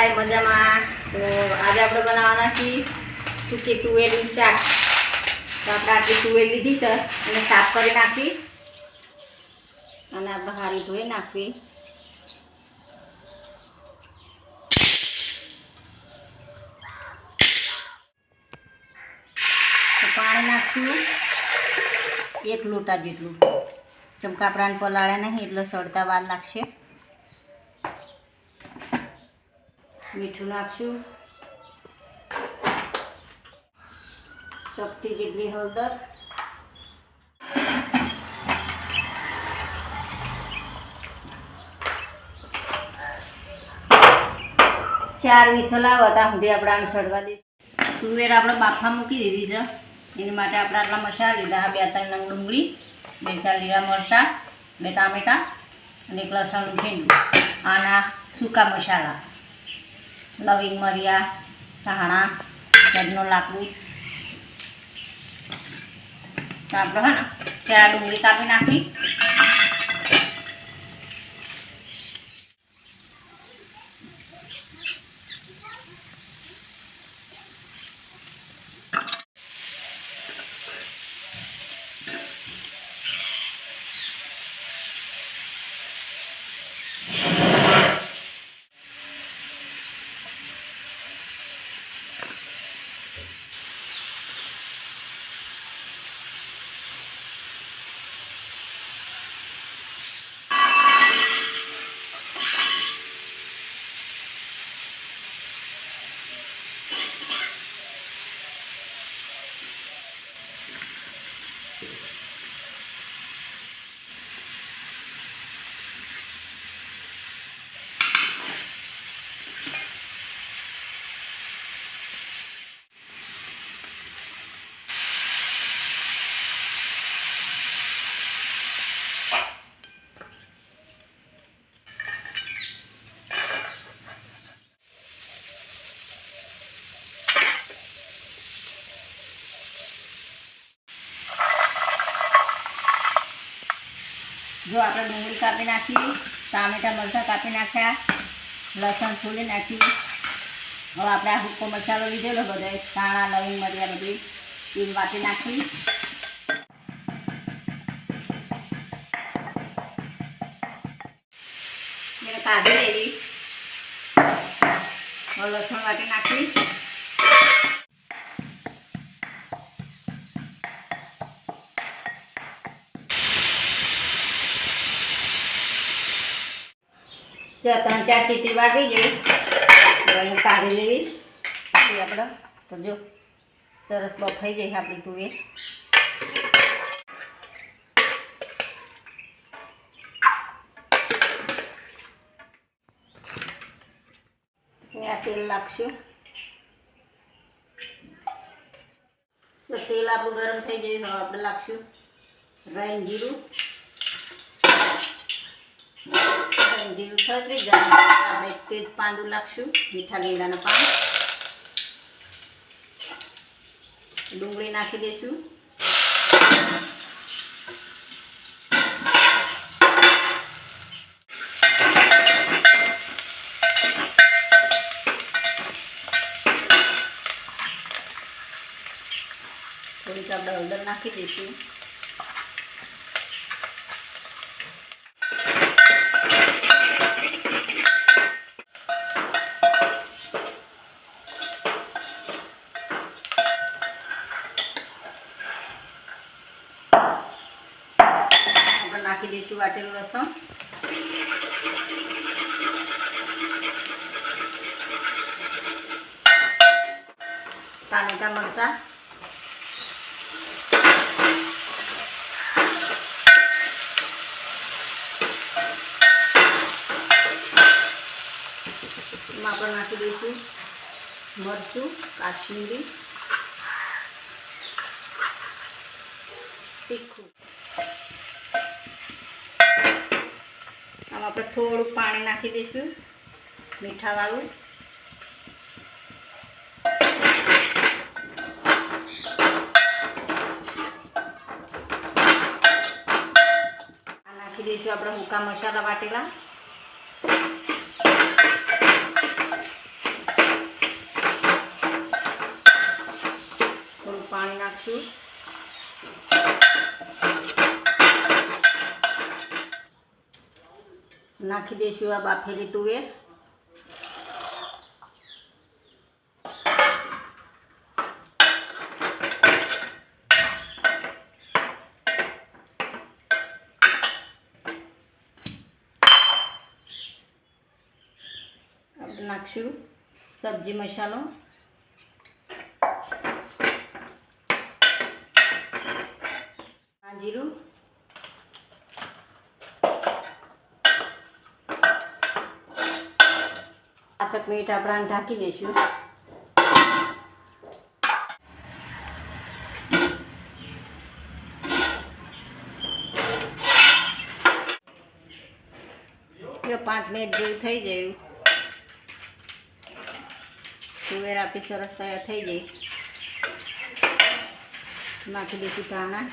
બધાય મજામાં. તો આજે આપણે બનાવવાના છીએ સૂકી તુવેરનું શાક. તો આપણે આટલી તુવેર લીધી છે અને સાફ કરી નાખી. અને આપણે હારી ધોઈ નાખવી. પાણી નાખશું. એક લોટા જેટલું. ચમકાપડાને પલાળ્યા નહીં, એટલે સડતા વાર લાગશે. મીઠું નાખશું ચપટી જેટલી હળદર. ચાર વિસલ હતા સુધી આપણે આમ સડવા દઈશું. તુવેર આપણે બાફા મૂકી દીધી છે. એની માટે આપણે આટલા મસાલા લીધા. બે ત્રણ નંગ ડુંગળી, બે ચાર લીલા મરચાં, બે ટામેટાં અને એક લસણનું ભીંડું. આના સૂકા મસાલા. લવિંગ મરિયા ધાણા જડનો લાકડું આપણે હા ત્યાં ડુંગળી કાપી નાખી. જો આપણે ડુંગળી કાપી નાખી, ટામેટા, મરચાં કાપી નાખ્યા, લસણ ફૂલી નાખી હવે આપણે આ હુક્કો મસાલો લીધેલો બધો ધાણા, લવિંગ, મરિયા બધી એ વાટી નાખી. કાઢી લેવી લસણ વાટી નાખી. જો, ત્રણ, ચાર સીટી વાગી ગઈ. તો કાઢી લેવી આપણે. તો જો, સરસ બફાઈ જાય આપણી તુવેર. આ તેલ લાગશું તેલ આપણું ગરમ થઈ જાય આપણે લાગશું રાઈ જીરું. જીરું થતી જાય તેજ પાંદું નાખશું મીઠા લીંડાના પાન. ડુંગળી નાખી દઈશું થોડીક આપણે હળદર નાખી દઈશું આપણે નાખી દઈશું વાટેલું લસણ. ટામેટા મરચાં. એમાં પણ નાખી દઈશું મરચું કાશ્મીરી. તીખું. આપણે થોડુંક પાણી નાખી દઈશું, મીઠાવાળું. નાખી દઈશું આપણે હુકા મસાલા વાટેલા. થોડું પાણી નાખશું. નાખી દઈશું આ બાફેલી તુવેર આપણે નાખશું સબ્જી મસાલો આ જીરું પાંચક મિનિટ આપણે આને ઢાંકી દઈશું જો પાંચ મિનિટ જેવું થઈ જાય તુવેર આપણી સરસ તૈયાર થઈ જાય નાખી દઈશું ધાણા